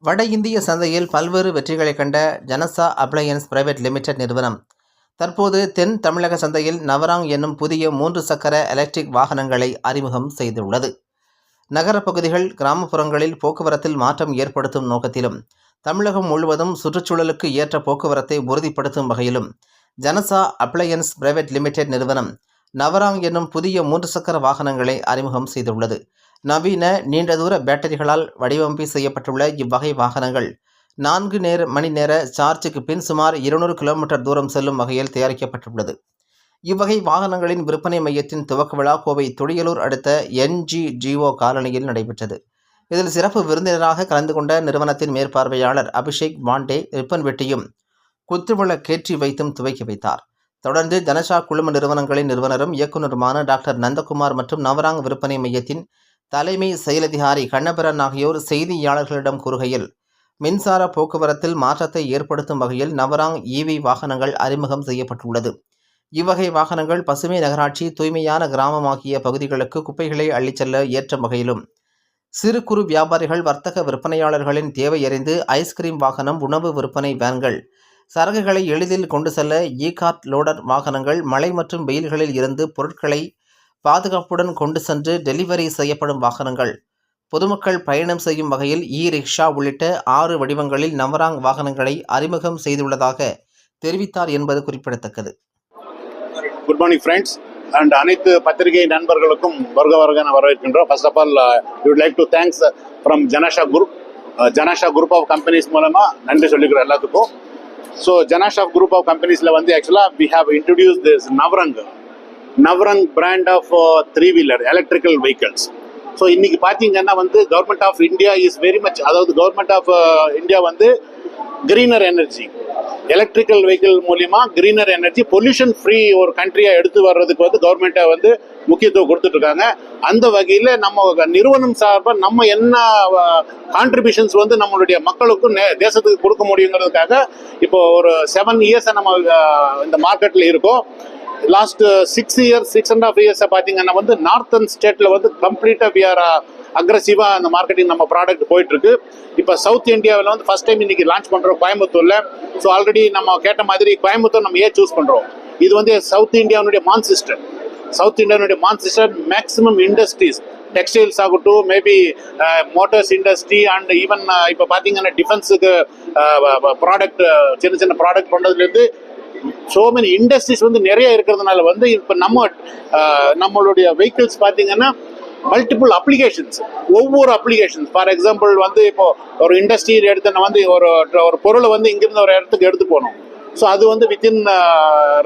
வட இந்திய சந்தையில் பல்வேறு வெற்றிகளை கண்ட ஜனசா அப்ளையன்ஸ் பிரைவேட் லிமிடெட் நிறுவனம். தற்போது தென் தமிழக சந்தையில் நவராங் என்னும் புதிய மூன்று சக்கர எலக்ட்ரிக் வாகனங்களை அறிமுகம் செய்துள்ளது. நகரப் பகுதிகள் கிராமப்புறங்களில் போக்குவரத்தில் மாற்றம் ஏற்படுத்தும் நோக்கத்திலும் தமிழகம் முழுவதும் சுற்றுச்சூழலுக்கு ஏற்ற போக்குவரத்தை உறுதிப்படுத்தும் வகையிலும் ஜனசா அப்ளையன்ஸ் பிரைவேட் லிமிடெட் நிறுவனம் நவராங் என்னும் புதிய மூன்று சக்கர வாகனங்களை அறிமுகம் செய்துள்ளது. நவீன நீண்ட தூர பேட்டரிகளால் வடிவமைப்பு செய்யப்பட்டுள்ள இவ்வகை வாகனங்கள் நான்கு நேர மணி நேர சார்ஜுக்கு பின் சுமார் இருநூறு கிலோமீட்டர் தூரம் செல்லும் வகையில் தயாரிக்கப்பட்டுள்ளது. இவ்வகை வாகனங்களின் விற்பனை மையத்தின் துவக்க விழா கோவை துடியலூர் அடுத்த என்ஜிஜிஓ காலனியில் நடைபெற்றது. இதில் சிறப்பு விருந்தினராக கலந்து கொண்ட நிறுவனத்தின் மேற்பார்வையாளர் அபிஷேக் பாண்டே ரிப்பன் வெட்டியும் குத்துவிளக்கேற்றி வைத்தும் துவக்கி வைத்தார். தொடர்ந்து ஜனஷா குழும நிறுவனங்களின் நிறுவனரும் இயக்குநருமான டாக்டர் நந்தகுமார் மற்றும் நவராங் விற்பனை மையத்தின் தலைமை செயலதிகாரி கண்ணபிரன் ஆகியோர் செய்தியாளர்களிடம் கூறுகையில் மின்சார போக்குவரத்தில் மாற்றத்தை ஏற்படுத்தும் வகையில் நவராங் ஈவி வாகனங்கள் அறிமுகம் செய்யப்பட்டுள்ளது. இவ்வகை வாகனங்கள் பசுமை நகராட்சி தூய்மையான கிராமம் ஆகிய பகுதிகளுக்கு குப்பைகளை அள்ளிச் செல்ல ஏற்ற வகையிலும் சிறு குறு வியாபாரிகள் வர்த்தக விற்பனையாளர்களின் தேவை அறிந்து ஐஸ்கிரீம் வாகனம் உணவு விற்பனை வேன்கள் சரக்குகளை எளிதில் கொண்டு செல்ல இ கார்ட் லோடர் வாகனங்கள் மழை மற்றும் வெயில்களில் இருந்து பொருட்களை பாதுகாப்புடன் கொண்டு சென்று டெலிவரி செய்யப்படும் வாகனங்கள். பொதுமக்கள் பயணம் செய்யும் வகையில் இ ரிக்ஷா உள்ளிட்ட ஆறு வடிவங்களில் நவராங் வாகனங்களை அறிமுகம் செய்துள்ளதாக தெரிவித்தார் என்பது குறிப்பிடத்தக்கது. குட் மார்னிங் ஃப்ரெண்ட்ஸ் அண்ட் அனைத்து பத்திரிகை நண்பர்களுக்கும் வருக வருக நான் வரவேற்கின்றோம். First of all you like to thanks from Janasha group Janasha group of companies மூலமாக நன்றி சொல்லிக்கிறோம் எல்லாத்துக்கும். ஸோ ஜனாஷா குரூப் ஆஃப் கம்பெனிஸில் வந்து ஆக்சுவலாக we have introduce this Navrang Navrang brand of three wheeler electrical vehicles so இன்னைக்கு பார்த்தீங்கன்னா வந்து government of India is very much அதாவது கவர்மெண்ட் ஆஃப் இந்தியா வந்து கிரீனர் எனர்ஜி எலக்ட்ரிக்கல் வெஹிக்கிள் மூலியமா கிரீனர் எனர்ஜி பொல்யூஷன் ஃப்ரீ ஒரு கண்ட்ரியா எடுத்து வர்றதுக்கு வந்து கவர்மெண்ட்டை வந்து முக்கியத்துவம் கொடுத்துட்டு இருக்காங்க அந்த வகையில் நம்ம நிறுவனம் சார்பாக நம்ம என்ன கான்ட்ரிபியூஷன்ஸ் வந்து நம்மளுடைய மக்களுக்கும் நே- தேசத்துக்கு கொடுக்க முடியுங்கிறதுக்காக இப்போ ஒரு செவன் இயர்ஸை நம்ம இந்த மார்க்கெட்டில் இருக்கோம். Last six years six and half இயர்ஸை பார்த்தீங்கன்னா வந்து நார்த்தன் ஸ்டேட்டில் வந்து கம்ப்ளீட்டாக வி ஆர் அக்ரஸிவாக அந்த மார்க்கெட்டிங் நம்ம ப்ராடக்ட் போயிட்டுருக்கு. இப்போ சவுத் இந்தியாவில் வந்து ஃபஸ்ட் டைம் இன்னைக்கு லான்ச் பண்ணுறோம் கோயம்புத்தூரில். ஸோ ஆல்ரெடி நம்ம கேட்ட மாதிரி கோயம்புத்தூர் நம்ம ஏன் சூஸ் பண்ணுறோம் இது வந்து சவுத் இந்தியாவுடைய மான்சிஸ்டர் சவுத் இந்தியாவுடைய Manchester maximum industries textiles ஆகட்டும் maybe motors industry and even இப்போ பார்த்தீங்கன்னா டிஃபென்ஸுக்கு ப்ராடக்ட் சின்ன சின்ன ப்ராடக்ட் பண்ணுறதுலேருந்து ஸோ மெனி இண்டஸ்ட்ரீஸ் வந்து நிறைய இருக்கிறதுனால வந்து இப்போ நம்ம நம்மளுடைய வெஹிக்கிள்ஸ் பார்த்தீங்கன்னா மல்டிபிள் அப்ளிகேஷன்ஸ் ஒவ்வொரு அப்ளிகேஷன்ஸ் ஃபார் எக்ஸாம்பிள் வந்து இப்போ ஒரு இண்டஸ்ட்ரி எடுத்து வந்து ஒரு ஒரு பொருளை வந்து இங்கிருந்து ஒரு இடத்துக்கு எடுத்து போகணும். ஸோ அது வந்து வித்தின்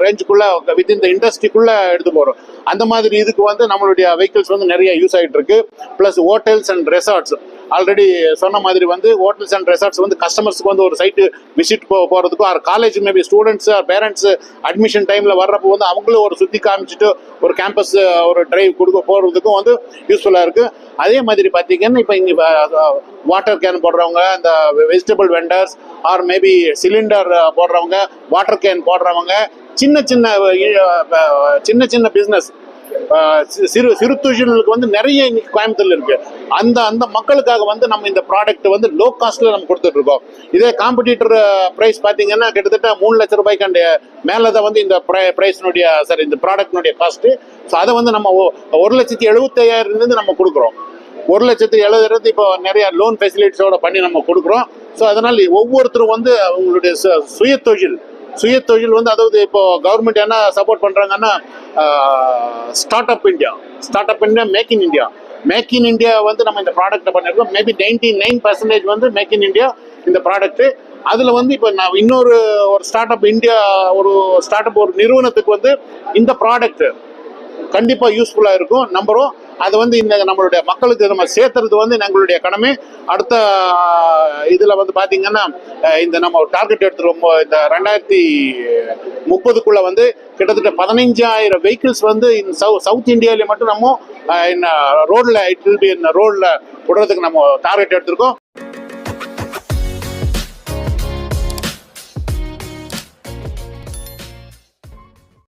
ரேஞ்சுக்குள்ள வித்தின் த இண்டஸ்ட்ரிக்குள்ளே எடுத்து போகிறோம் அந்த மாதிரி இதுக்கு வந்து நம்மளுடைய வெஹிக்கிள்ஸ் வந்து நிறைய யூஸ் ஆகிட்டு இருக்கு. Plus hotels and resorts already சொன்ன மாதிரி வந்து ஹோட்டல்ஸ் அண்ட் ரெசார்ட்ஸ் வந்து கஸ்டமர்ஸ்க்கு வந்து ஒரு சைட்டு விசிட் போ போகிறதுக்கும் or college maybe students parents admission டைமில் வர்றப்போ வந்து அவங்களும் ஒரு சுற்றி காமிச்சிட்டு ஒரு கேம்பஸ் ஒரு டிரைவ் கொடுக்க போகிறதுக்கும் வந்து யூஸ்ஃபுல்லாக இருக்குது அதே மாதிரி பார்த்தீங்கன்னா இப்போ இங்கே வாட்டர் கேன் போடுறவங்க இந்த vegetable vendors or maybe cylinder போடுறவங்க வாட்டர் கேன் போடுறவங்க சின்ன சின்ன சின்ன சின்ன பிஸ்னஸ் சிறு சிறு தொழில்களுக்கு வந்து நிறைய இன்னைக்கு கோயம்புத்தூர்ல இருக்கு. அந்த அந்த மக்களுக்காக வந்து நம்ம இந்த ப்ராடக்ட் வந்து லோ காஸ்ட்ல நம்ம கொடுத்துட்டு இருக்கோம். இதே காம்படிட்டர் பிரைஸ் பாத்தீங்கன்னா கிட்டத்தட்ட மூணு லட்சம் ரூபாய்க்கு மேலே தான் வந்து இந்த ப்ரைஸ்னுடைய சாரி இந்த ப்ராடக்ட்னுடைய காஸ்ட் ஸோ அதை வந்து நம்ம ஒ- ஒரு லட்சத்தி எழுபத்தையாயிரம் இருந்து நம்ம கொடுக்குறோம். ஒரு லட்சத்தி எழுபதாயிரத்து இப்போ நிறைய லோன் ஃபெசிலிட்டிஸோட பண்ணி நம்ம கொடுக்குறோம். ஸோ அதனால் ஒவ்வொருத்தரும் வந்து அவங்களுடைய சு- சுய தொழில் சுய தொழில் வந்து அதாவது இப்போ கவர்மெண்ட் என்ன சப்போர்ட் பண்ணுறாங்கன்னா start up India start up India make in India make in India வந்து நம்ம இந்த ப்ராடக்ட்டை பண்ணியிருக்கோம் மேபி நைன்டி நைன் பர்சன்டேஜ் வந்து மேக் இன் இந்தியா இந்த ப்ராடக்ட்டு அதில் வந்து இப்போ நான் இன்னொரு ஒரு ஸ்டார்ட் அப் இந்தியா ஒரு ஸ்டார்ட் அப் ஒரு நிறுவனத்துக்கு வந்து இந்த ப்ராடக்ட் கண்டிப்பாக யூஸ்ஃபுல்லாக இருக்கும். நம்புகிறோம் அது வந்து இந்த நம்மளுடைய மக்களுக்கு நம்ம சேர்த்துறது வந்து எங்களுடைய கடமை. அடுத்த இதில் வந்து பார்த்தீங்கன்னா இந்த நம்ம டார்கெட் எடுத்துருவோம். இந்த ரெண்டாயிரத்தி முப்பதுக்குள்ளே வந்து கிட்டத்தட்ட பதினைஞ்சாயிரம் வெஹிக்கிள்ஸ் வந்து இந்த சவு சவுத் இந்தியாவில மட்டும் நம்ம ரோடில் இட் வில் பி ரோடில் விடுறதுக்கு நம்ம டார்கெட் எடுத்திருக்கோம்.